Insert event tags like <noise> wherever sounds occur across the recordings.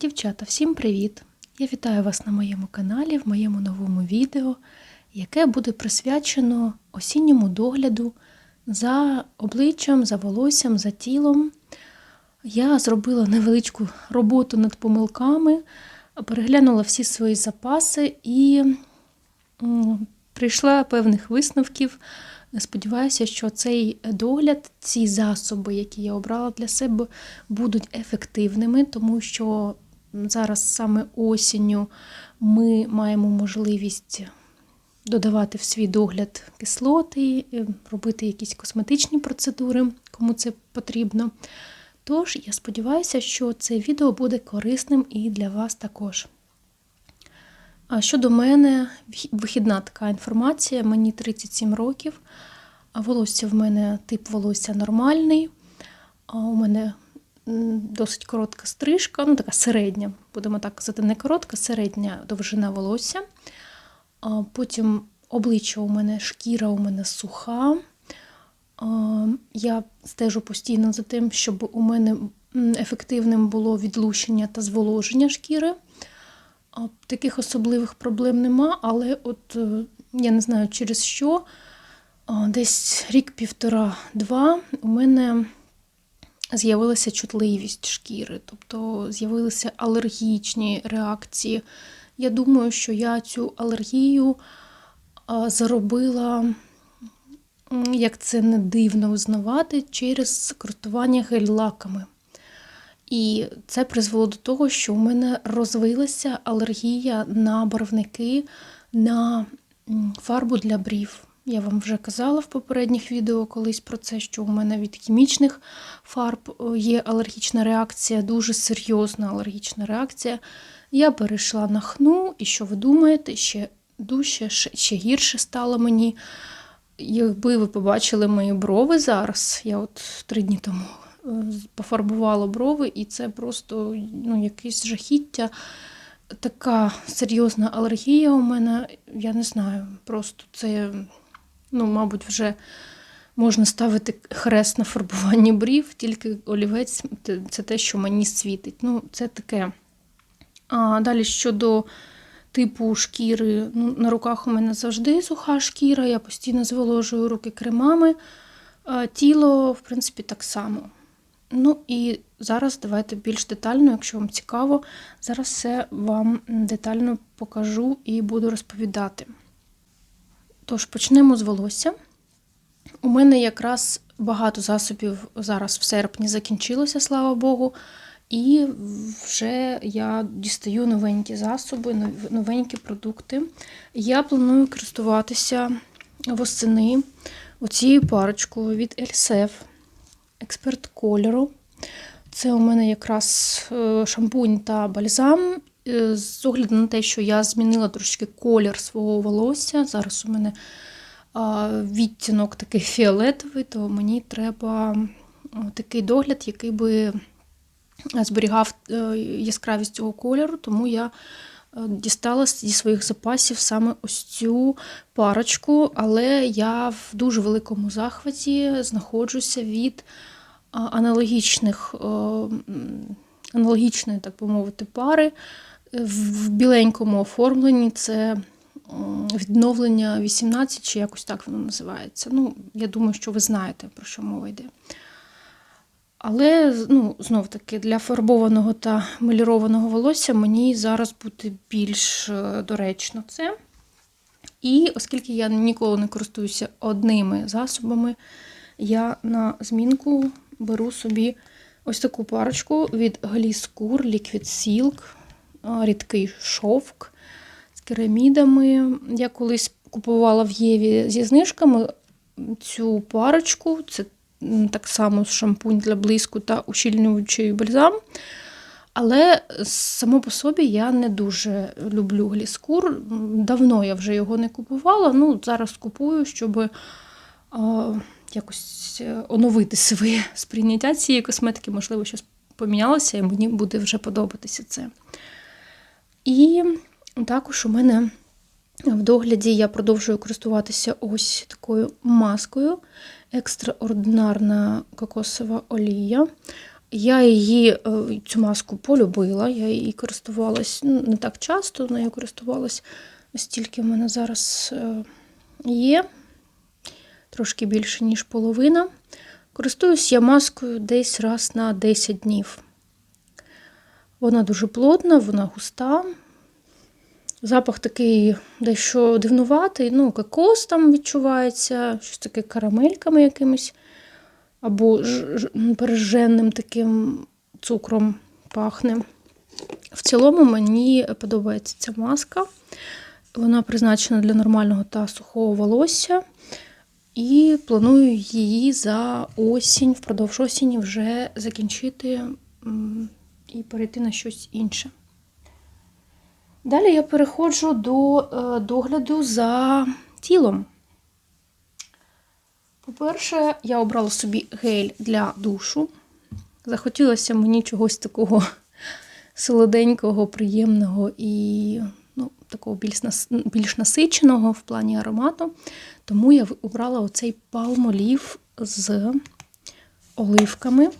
Дівчата, всім привіт! Я вітаю вас на моєму каналі, в моєму новому відео, яке буде присвячено осінньому догляду за обличчям, за волоссям, за тілом. Я зробила невеличку роботу над помилками, переглянула всі свої запаси і прийшла певних висновків. Сподіваюся, що цей догляд, ці засоби, які я обрала для себе, будуть ефективними, тому що зараз саме осінню ми маємо можливість додавати в свій догляд кислоти, е, робити якісь косметичні процедури, кому це потрібно. Тож, я сподіваюся, що це відео буде корисним і для вас також. А щодо мене, вихідна така інформація, мені 37 років, волосся в мене тип волосся нормальний. А у мене досить коротка стрижка, ну така середня, будемо так казати, не коротка, середня довжина волосся. Потім обличчя у мене, шкіра у мене суха. Я стежу постійно за тим, щоб у мене ефективним було відлущення та зволоження шкіри. Таких особливих проблем нема, але от е, я не знаю через що. Десь рік-півтора-два у мене з'явилася чутливість шкіри, тобто з'явилися алергічні реакції. Я думаю, що я цю алергію заробила, як це не дивно визнавати, через користування гель-лаками. І це призвело до того, що у мене розвилася алергія на барвники, на фарбу для брів. Я вам вже казала в попередніх відео колись про це, що у мене від хімічних фарб е, є алергічна реакція, дуже серйозна алергічна реакція. Я перейшла на хну, і що ви думаєте, ще дужче, ще, гірше стало мені. Якби ви побачили мої брови зараз, я от три дні тому е, пофарбувала брови, і це просто ну, якесь жахіття. Така серйозна алергія у мене, я не знаю, просто це, ну, мабуть, вже можна ставити хрест на фарбуванні брів, тільки олівець це те, що мені світить. Ну, це таке. А далі щодо типу шкіри, ну, на руках у мене завжди суха шкіра, я постійно зволожую руки кремами. А тіло, в принципі, так само. Ну і зараз давайте більш детально, якщо вам цікаво, зараз все вам детально покажу і буду розповідати. Тож почнемо з волосся. У мене якраз багато засобів зараз в серпні закінчилося, слава Богу. І вже я дістаю новенькі засоби, новенькі продукти. Я планую користуватися восени оцією парочкою від Ельсеф експерт кольору. Це у мене якраз е, шампунь та бальзам. Е, З огляду на те, що я змінила трошки колір свого волосся. Зараз у мене відтінок такий фіолетовий, то мені треба такий догляд, який би зберігав е, яскравість цього кольору, тому я е, дістала зі своїх запасів саме ось цю парочку, але я в дуже великому захваті знаходжуся від аналогічних, е, аналогічної, так би мовити, пари в біленькому оформленні. Це відновлення 18 чи якось так воно називається. Ну, я думаю, що ви знаєте, про що мова йде. Але ну, знов таки для фарбованого та мелірованого волосся мені зараз буде більш е, доречно це. І оскільки я ніколи не користуюся одними засобами, я на змінку беру собі ось таку парочку від Гліскур Liquid Silk, рідкий шовк з керамідами. Я колись купувала в Єві зі знижками цю парочку. Це так само шампунь для блиску та ущільнюючий бальзам. Але само по собі я не дуже люблю гліскур. Давно я вже його не купувала. Ну, зараз купую, щоб якось е, оновити своє сприйняття цієї косметики. Можливо, щось помінялося, і мені буде вже подобатися це. І також у мене в догляді я продовжую користуватися ось такою маскою екстраординарна кокосова олія. Я її, е, цю маску полюбила, я її користувалась ну, не так часто, нею користувалась стільки в мене зараз е, є, трошки більше, ніж половина. Користуюсь я маскою десь раз на 10 днів. Вона дуже плотна, вона густа. Запах такий дещо дивнуватий, ну, кокос там відчувається, щось таке карамельками якимись, або пережженним таким цукром пахне. В цілому мені подобається ця маска. Вона призначена для нормального та сухого волосся. І планую її за осінь, впродовж осені вже закінчити і перейти на щось інше. Далі я переходжу до е, догляду за тілом. По-перше, я обрала собі гель для душу. Захотілося мені чогось такого <laughs> солоденького, приємного і такого більш, більш насиченого в плані аромату. Тому я обрала оцей палмолів з оливками.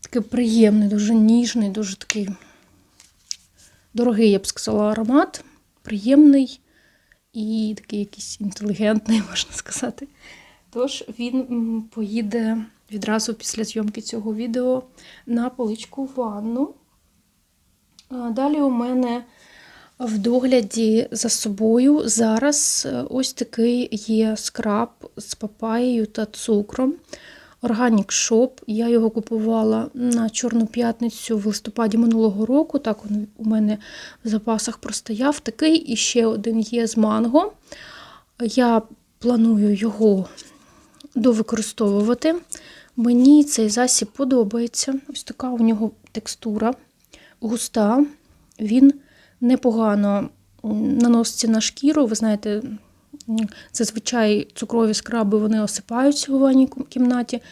Такий приємний, дуже ніжний, дуже такий дорогий, я б сказала, аромат. Приємний і такий якийсь інтелігентний, <laughs> можна сказати. Тож він поїде відразу після зйомки цього відео на поличку в ванну. Далі у мене в догляді за собою зараз е, ось такий є скраб з папаєю та цукром. Organic Shop. Я його купувала на Чорну п'ятницю в листопаді минулого року. Так він у мене в запасах простояв. Такий і ще один є з манго. Я планую його довикористовувати. Мені цей засіб подобається. Ось така у нього текстура густа. Він непогано наноситься на шкіру. Ви знаєте, зазвичай цукрові скраби вони осипаються у ванній кімнаті,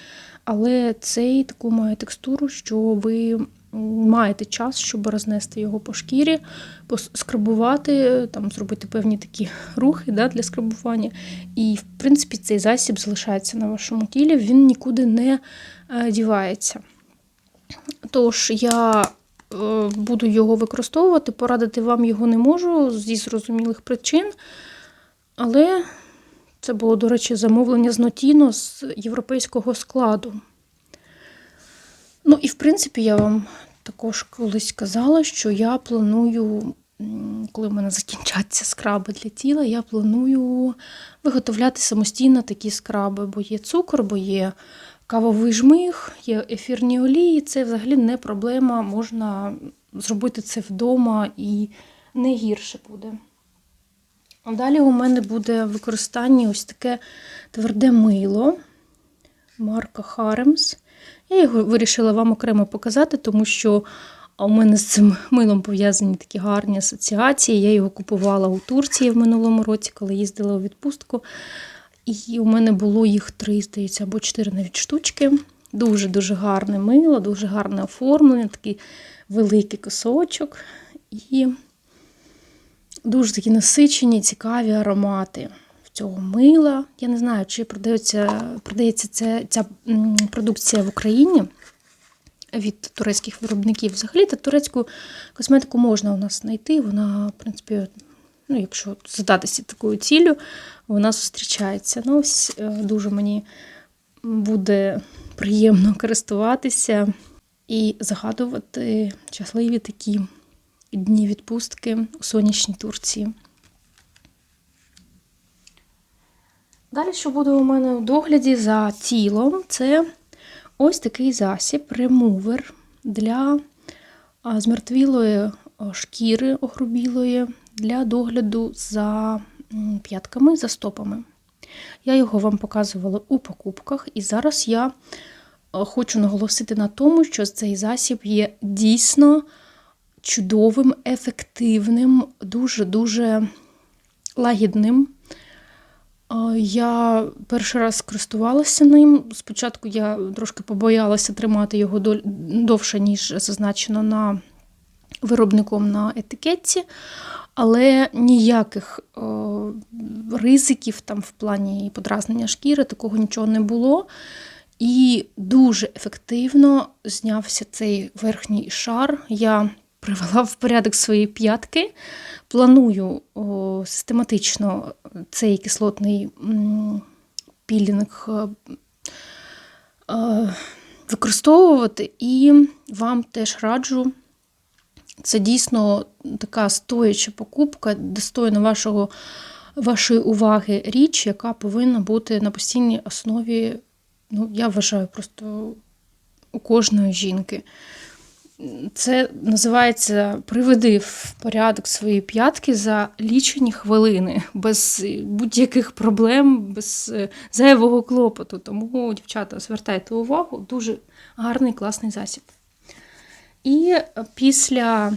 але цей таку має текстуру, що ви маєте час, щоб рознести його по шкірі, скрабувати, там, зробити певні такі рухи да, для скрабування. І, в принципі, цей засіб залишається на вашому тілі, він нікуди не е, дівається. Тож я буду його використовувати, порадити вам його не можу зі зрозумілих причин. Але це було, до речі, замовлення з Нотіно з європейського складу. Ну і в принципі, я вам також колись казала, що я планую, коли в мене закінчаться скраби для тіла, я планую виготовляти самостійно такі скраби, бо є цукор, бо є кавовий жмих, є ефірні олії. Це взагалі не проблема. Можна зробити це вдома і не гірше буде. Далі у мене буде в використанні ось таке тверде мило марка Харемс. Я його вирішила вам окремо показати, тому що у мене з цим милом пов'язані такі гарні асоціації. Я його купувала у Турції в минулому році, коли їздила у відпустку. І у мене було їх три, здається, або чотири навіть штучки. Дуже-дуже гарне мило, дуже гарне оформлення, такий великий косочок. І дуже такі насичені, цікаві аромати в цього мила. Я не знаю, чи продається, продається ця, ця продукція в Україні від турецьких виробників. Взагалі, та турецьку косметику можна у нас знайти. Вона, в принципі, ну, якщо задатися такою ціллю, вона зустрічається. Ну, ось е, дуже мені буде приємно користуватися і загадувати щасливі такі дні відпустки у сонячній Турції. Далі, що буде у мене у догляді за тілом, це ось такий засіб, ремувер для змертвілої шкіри огрубілої для догляду за п'ятками, за стопами. Я його вам показувала у покупках, і зараз я хочу наголосити на тому, що цей засіб є дійсно чудовим, ефективним, дуже-дуже лагідним. Я перший раз користувалася ним. Спочатку я трошки побоялася тримати його довше, ніж зазначено на виробником на етикетці, але ніяких е, ризиків там в плані подразнення шкіри, такого нічого не було. І дуже ефективно знявся цей верхній шар. Я привела в порядок свої п'ятки. Планую о, систематично цей кислотний пілінг е, е, використовувати, і вам теж раджу. Це дійсно така стояча покупка, достойна вашого, вашої уваги річ, яка повинна бути на постійній основі, ну, я вважаю, просто у кожної жінки. Це називається приведи в порядок свої п'ятки за лічені хвилини, без будь-яких проблем, без е, зайвого клопоту. Тому, дівчата, звертайте увагу, дуже гарний класний засіб. І після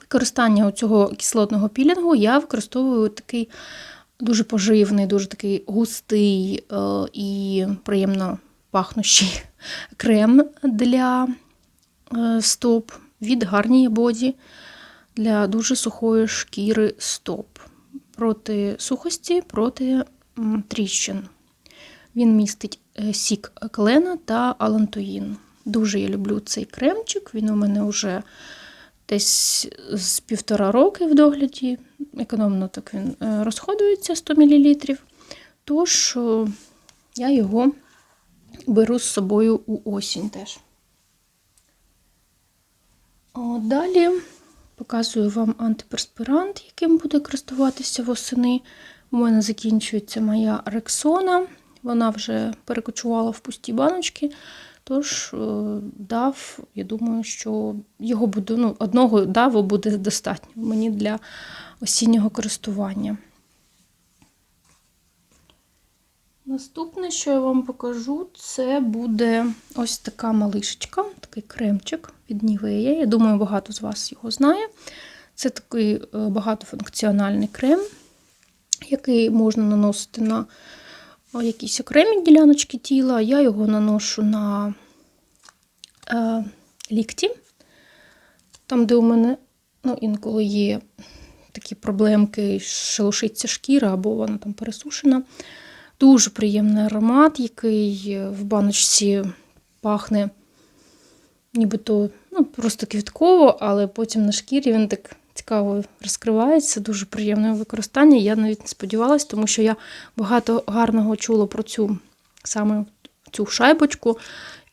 використання цього кислотного пілінгу я використовую такий дуже поживний, дуже такий густий е, і приємно пахнущий <laughs> крем для е, стоп від гарнії боді для дуже сухої шкіри стоп. Проти сухості, проти тріщин. Він містить е, сік клена та алантоїн. Дуже я люблю цей кремчик, він у мене вже десь з півтора роки в догляді. Економно так він е, розходується 100 мл. Тож я його беру з собою у осінь теж. Далі показую вам антиперспирант, яким буде користуватися восени. У мене закінчується моя рексона. Вона вже перекочувала в пусті баночки. Тож, дав, я думаю, що його буде, ну, одного даву буде достатньо мені для осіннього користування. Наступне, що я вам покажу, це буде ось така малишечка, такий кремчик від Нівея. Я думаю, багато з вас його знає. Це такий е, багатофункціональний крем, який можна наносити на якісь окремі діляночки тіла. Я його наношу на е, лікті, там, де у мене ну, інколи є такі проблемки, шелушиться шкіра або вона там пересушена. Дуже приємний аромат, який в баночці пахне нібито ну, просто квітково, але потім на шкірі він так цікаво розкривається, дуже приємне використання. Я навіть не сподівалася, тому що я багато гарного чула про цю саме цю шайбочку.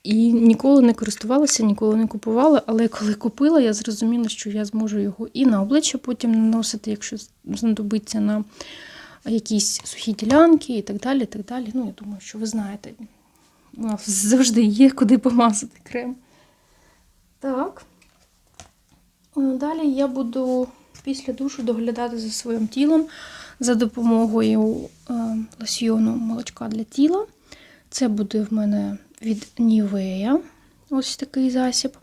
І ніколи не користувалася, ніколи не купувала, але коли купила, я зрозуміла, що я зможу його і на обличчя потім наносити, якщо знадобиться на якісь сухі ділянки і так далі. так далі. Ну, Я думаю, що ви знаєте, у нас завжди є куди помазати крем. Так. Далі я буду після душу доглядати за своїм тілом за допомогою е, лосьйону молочка для тіла. Це буде в мене від Нівея ось такий засіб.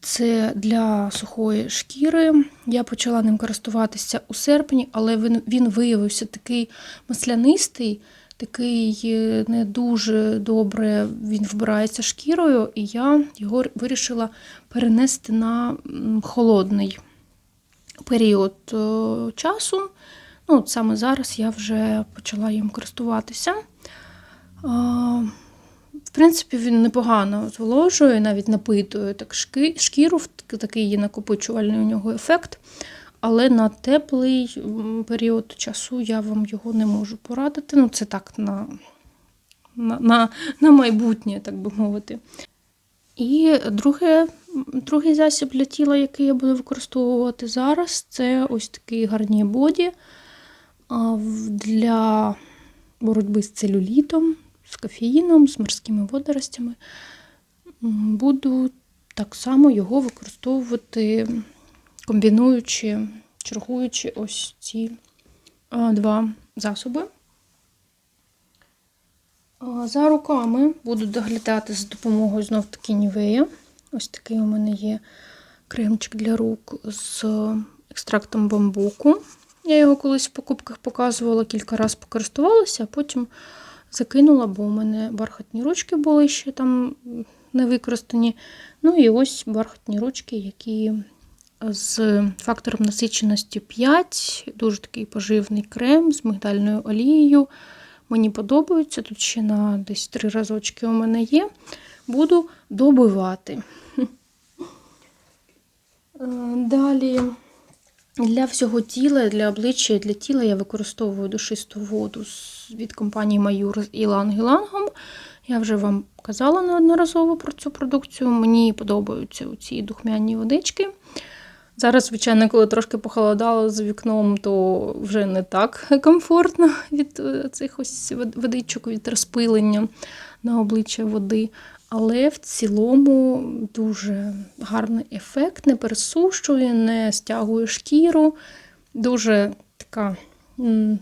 Це для сухої шкіри. Я почала ним користуватися у серпні, але він він виявився такий маслянистий, такий е, не дуже добре він вбирається шкірою, і я його вирішила перенести на холодний період е, часу. Ну, от Саме зараз я вже почала їм користуватися. В принципі, він непогано зволожує, навіть напитує так шкіру, такий є накопичувальний у нього ефект. Але на теплий період часу я вам його не можу порадити. Ну, це так на, на, на, на майбутнє, так би мовити. І друге, другий засіб для тіла, який я буду використовувати зараз, це ось такий гарні боді для боротьби з целюлітом з кофеїном, з морськими водоростями. Буду так само його використовувати, комбінуючи, чергуючи ось ці два засоби. За руками буду доглядати з допомогою знов таки нівея. Ось такий у мене є кремчик для рук з екстрактом бамбуку. Я його колись в покупках показувала, кілька разів покористувалася, а потім закинула, бо у мене бархатні ручки були ще там не використані. Ну і ось бархатні ручки, які з фактором насиченості 5, дуже такий поживний крем з мигдальною олією. Мені подобаються. Тут ще на десь три разочки у мене є. Буду добивати. Е, Далі для всього тіла, для обличчя для тіла я використовую душисту воду від компанії Маюр з іланг-ілангом. Я вже вам казала неодноразово про цю продукцію. Мені подобаються ці духмяні водички. Зараз, звичайно, коли трошки похолодало за вікном, то вже не так комфортно <laughs> від е, цих ось водичок, від розпилення на обличчя води. Але в цілому дуже гарний ефект, не пересушує, не стягує шкіру. Дуже така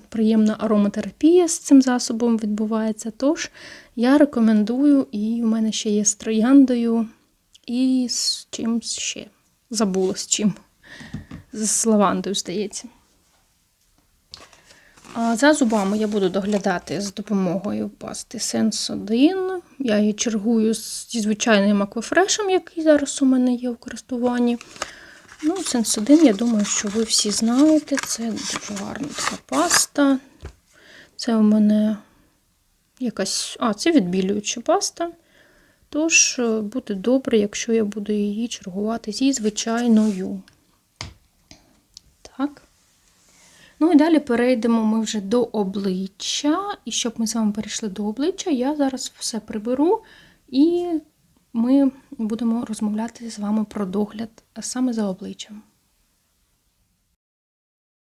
приємна ароматерапія з цим засобом відбувається. Тож я рекомендую, і в мене ще є з трояндою, і з чимсь ще. Забула з чим. З лавандою, здається. За зубами я буду доглядати з допомогою пасти Sense 1. Я її чергую зі звичайним аквафрешем, який зараз у мене є в користуванні. Ну, Sense 1, я думаю, що ви всі знаєте. Це дуже гарна така паста. Це у мене якась. А, це відбілююча паста. Тож е, буде добре, якщо я буду її чергувати зі звичайною. Так. Ну і далі перейдемо ми вже до обличчя. І щоб ми з вами перейшли до обличчя, я зараз все приберу і ми будемо розмовляти з вами про догляд саме за обличчям.